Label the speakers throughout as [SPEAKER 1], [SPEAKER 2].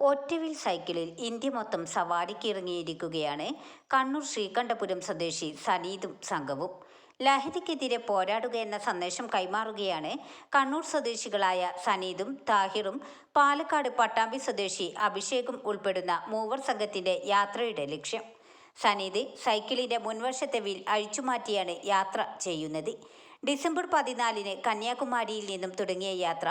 [SPEAKER 1] ഒറ്റവിൽ സൈക്കിളിൽ ഇന്ത്യ മൊത്തം സവാരിക്കിറങ്ങിയിരിക്കുകയാണ് കണ്ണൂർ ശ്രീകണ്ഠപുരം സ്വദേശി സനീതും സംഘവും. ലഹരിക്കെതിരെ പോരാടുക എന്ന സന്ദേശം കൈമാറുകയാണ് കണ്ണൂർ സ്വദേശികളായ സനീതും താഹിറും. പാലക്കാട് പട്ടാമ്പി സ്വദേശി അഭിഷേകും ഉൾപ്പെടുന്ന മൂവർ സംഘത്തിന്റെ യാത്രയുടെ ലക്ഷ്യം. സനീത് സൈക്കിളിന്റെ മുൻവശത്തെ വീൽ അഴിച്ചുമാറ്റിയാണ് യാത്ര ചെയ്യുന്നത്. ഡിസംബർ പതിനാലിന് കന്യാകുമാരിയിൽ നിന്നും തുടങ്ങിയ യാത്ര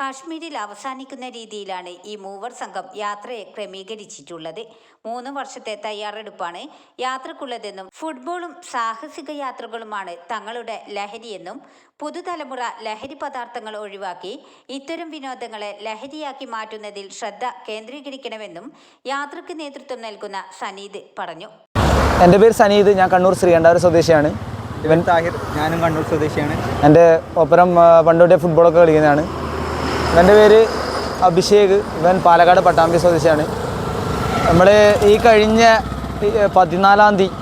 [SPEAKER 1] കാശ്മീരിൽ അവസാനിക്കുന്ന രീതിയിലാണ് ഈ മൂവർ സംഘം യാത്രയെ ക്രമീകരിച്ചിട്ടുള്ളത്. മൂന്ന് വർഷത്തെ തയ്യാറെടുപ്പാണ് യാത്രക്കുള്ളതെന്നും ഫുട്ബോളും സാഹസിക യാത്രകളുമാണ് തങ്ങളുടെ ലഹരിയെന്നും പുതുതലമുറ ലഹരി പദാർത്ഥങ്ങൾ ഒഴിവാക്കി ഇത്തരം വിനോദങ്ങളെ ലഹരിയാക്കി മാറ്റുന്നതിൽ ശ്രദ്ധ കേന്ദ്രീകരിക്കണമെന്നും യാത്രയ്ക്ക് നേതൃത്വം നൽകുന്ന സനീദ് പറഞ്ഞു.
[SPEAKER 2] എന്റെ പേര് സനീദ് ഞാൻ കണ്ണൂർ ശ്രീകണ്ഠാപുരം സ്വദേശിയാണ്.
[SPEAKER 3] ഇവൻ താഹിർ ഞാനും കണ്ണൂർ സ്വദേശിയാണ്.
[SPEAKER 2] എന്റെ ഒപ്പരം ആ, പണ്ട് തൊട്ടേ ഫുട്ബോളൊക്കെ കളിക്കുന്നതാണ്. ഇവന്റെ പേര് അഭിഷേക് ഇവൻ പാലക്കാട് പട്ടാമ്പി സ്വദേശിയാണ്. നമ്മൾ ഈ കഴിഞ്ഞ പതിനാലാം തീയതി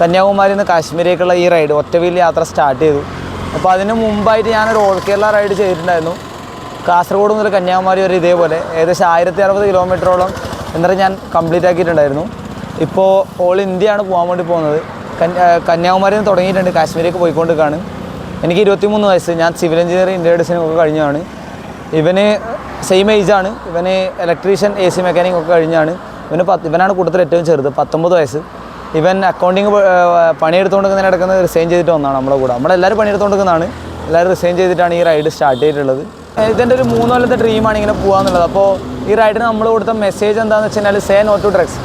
[SPEAKER 2] കന്യാകുമാരിയിൽ നിന്ന് കാശ്മീരേക്കുള്ള ഈ റൈഡ് ഒറ്റവീൽ യാത്ര സ്റ്റാർട്ട് ചെയ്തു. അപ്പോൾ അതിന് മുമ്പായിട്ട് ഞാനൊരു ഓൾ കേരള റൈഡ് ചെയ്തിട്ടുണ്ടായിരുന്നു. കാസർഗോഡ് മുതൽ കന്യാകുമാരി വരെ ഇതേപോലെ ഏകദേശം ആയിരത്തി അറുപത് കിലോമീറ്ററോളം എന്നിട്ട് ഞാൻ കംപ്ലീറ്റ് ആക്കിയിട്ടുണ്ടായിരുന്നു. ഇപ്പോൾ ഓൾ ഇന്ത്യയാണ് പോകാൻ വേണ്ടി പോകുന്നത്. കന്യാകുമാരിയിൽ നിന്ന് തുടങ്ങിയിട്ടുണ്ട്. കാശ്മീരേക്ക് പോയിക്കൊണ്ടിരിക്കുകയാണ് എനിക്ക് ഇരുപത്തിമൂന്ന് വയസ്സ്. ഞാൻ സിവിൽ എഞ്ചിനീയറിംഗ് ഇന്റർ ഡിസൈൻ ഒക്കെ കഴിഞ്ഞാണ്. ഇവന് സെയിം ഏജാണ് ഇവന് ഇലക്ട്രീഷ്യൻ എ സി മെക്കാനിക് ഒക്കെ കഴിഞ്ഞാണ്. ഇവന് പത്ത് ഇവനാണ് കൂട്ടത്തിൽ ഏറ്റവും ചെറുത് പത്തൊമ്പത് വയസ്സ്. ഇവൻ അക്കൗണ്ടിങ് പണിയെടുത്തുകൊണ്ടിരിക്കുന്ന നടക്കുന്നത് റിസൈൻ ചെയ്തിട്ട് വന്നതാണ് നമ്മുടെ കൂടെ. നമ്മളെല്ലാവരും പണിയെടുത്തുകൊണ്ടിരിക്കുന്നതാണ്. എല്ലാവരും റിസൈൻ ചെയ്തിട്ടാണ് ഈ റൈഡ് സ്റ്റാർട്ട് ചെയ്തിട്ടുള്ളത്. ഇതിന്റെ ഒരു മൂന്ന് കൊല്ലത്തെ ഡ്രീമാണ് ഇങ്ങനെ പോകാന്നുള്ളത് അപ്പോൾ ഈ റൈഡിന് നമ്മൾ കൊടുത്ത മെസ്സേജ് എന്താണെന്ന് വെച്ച് കഴിഞ്ഞാൽ സേ നോ ടു ഡ്രഗ്സ്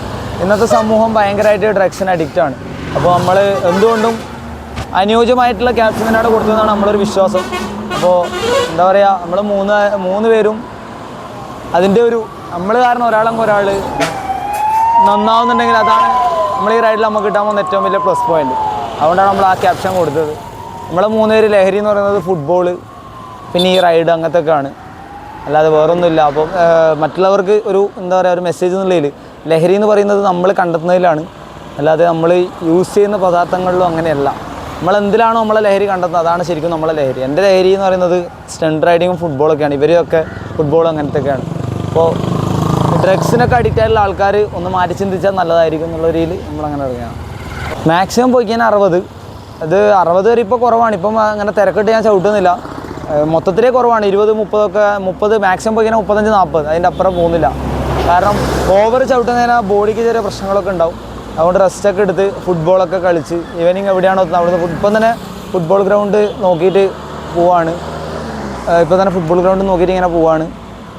[SPEAKER 2] ഇന്നത്തെ സമൂഹം ഭയങ്കരമായിട്ട് ഡ്രഗ്സിന് അഡിക്റ്റാണ് അപ്പോൾ നമ്മൾ എന്തുകൊണ്ടും അനുയോജ്യമായിട്ടുള്ള ക്യാപ്ഷനാണ് കൊടുത്തതെന്നാണ് നമ്മളൊരു വിശ്വാസം. അപ്പോൾ എന്താ പറയുക നമ്മൾ മൂന്ന് മൂന്ന് പേരും അതിന്റെ ഒരു നമ്മൾ കാരണം ഒരാളങ്ങ് ഒരാൾ നന്നാവുന്നുണ്ടെങ്കിൽ അതാണ് നമ്മൾ ഈ റൈഡിൽ നമുക്ക് കിട്ടാൻ പോകുന്ന ഏറ്റവും വലിയ പ്ലസ് പോയിന്റ് അതുകൊണ്ടാണ് നമ്മൾ ആ ക്യാപ്ഷൻ കൊടുത്തത്. നമ്മളെ മൂന്ന് പേര് ലഹരി എന്ന് പറയുന്നത് ഫുട്ബോൾ പിന്നെ ഈ റൈഡ് അങ്ങനത്തെ ഒക്കെയാണ് അല്ലാതെ വേറൊന്നുമില്ല. അപ്പം മറ്റുള്ളവർക്ക് ഒരു എന്താ പറയുക ഒരു മെസ്സേജ് എന്നുള്ളതിൽ ലഹരി എന്ന് പറയുന്നത് നമ്മൾ കണ്ടെത്തുന്നതിലാണ്. അല്ലാതെ നമ്മൾ യൂസ് ചെയ്യുന്ന പദാർത്ഥങ്ങളിലും അങ്ങനെയല്ല. നമ്മൾ എന്തിലാണോ നമ്മളെ ലഹരി കണ്ടെത്തുന്നത്? അതാണ് ശരിക്കും നമ്മളെ ലഹരി. എന്റെ ലഹരി എന്ന് പറയുന്നത് സ്റ്റണ്ട് റൈഡിങ്ങും ഫുട്ബോളൊക്കെയാണ് ഇവരെയൊക്കെ ഫുട്ബോൾ അങ്ങനത്തെയൊക്കെയാണ്. അപ്പോൾ ഡ്രഗ്സിനൊക്കെ അഡിക്റ്റ് ആയിട്ടുള്ള ആൾക്കാർ ഒന്ന് മാറ്റി ചിന്തിച്ചാൽ നല്ലതായിരിക്കും എന്നുള്ള രീതിയിൽ നമ്മളങ്ങനെ ഇറങ്ങുകയാണ്. മാക്സിമം പോയി കഴിഞ്ഞാൽ അറുപത്. അത് അറുപത് വരെ ഇപ്പോൾ കുറവാണ്. ഇപ്പം അങ്ങനെ തിരക്കിട്ട് ഞാൻ ചവിട്ടുന്നില്ല. മൊത്തത്തിലേ കുറവാണ്. ഇരുപത് മുപ്പതൊക്കെ മുപ്പത് മാക്സിമം പോയി കഴിഞ്ഞാൽ മുപ്പത്തഞ്ച് നാൽപ്പത്. അതിന്റെ അപ്പുറം പോകുന്നില്ല. കാരണം ഓവർ ചവിട്ടുന്നതിന് ബോഡിക്ക് ചെറിയ പ്രശ്നങ്ങളൊക്കെ ഉണ്ടാവും. അതുകൊണ്ട് റെസ്റ്റൊക്കെ എടുത്ത് ഫുട്ബോളൊക്കെ കളിച്ച്. ഈവനിങ് എവിടെയാണോ അവിടുന്ന് ഫുട്- ഇപ്പം തന്നെ ഫുട്ബോൾ ഗ്രൗണ്ട് നോക്കിയിട്ട് പോവാണ്. ഇപ്പോൾ ഇപ്പം തന്നെ ഫുട്ബോൾ ഗ്രൗണ്ട് നോക്കിയിട്ട് ഇങ്ങനെ പോവാണ്.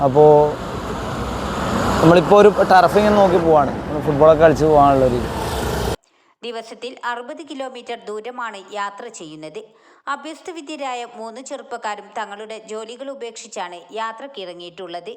[SPEAKER 2] അപ്പോൾ നമ്മളിപ്പോൾ ഒരു ടർഫിങ് നോക്കി പോവാണ്. ഫുട്ബോളൊക്കെ കളിച്ച് പോകാനുള്ള ഒരു
[SPEAKER 1] ദിവസത്തിൽ അറുപത് കിലോമീറ്റർ ദൂരമാണ് യാത്ര ചെയ്യുന്നത്. അഭ്യസ്തവിദ്യരായ മൂന്ന് ചെറുപ്പക്കാരും തങ്ങളുടെ ജോലികൾ ഉപേക്ഷിച്ചാണ് യാത്രക്കിറങ്ങിയിട്ടുള്ളത്.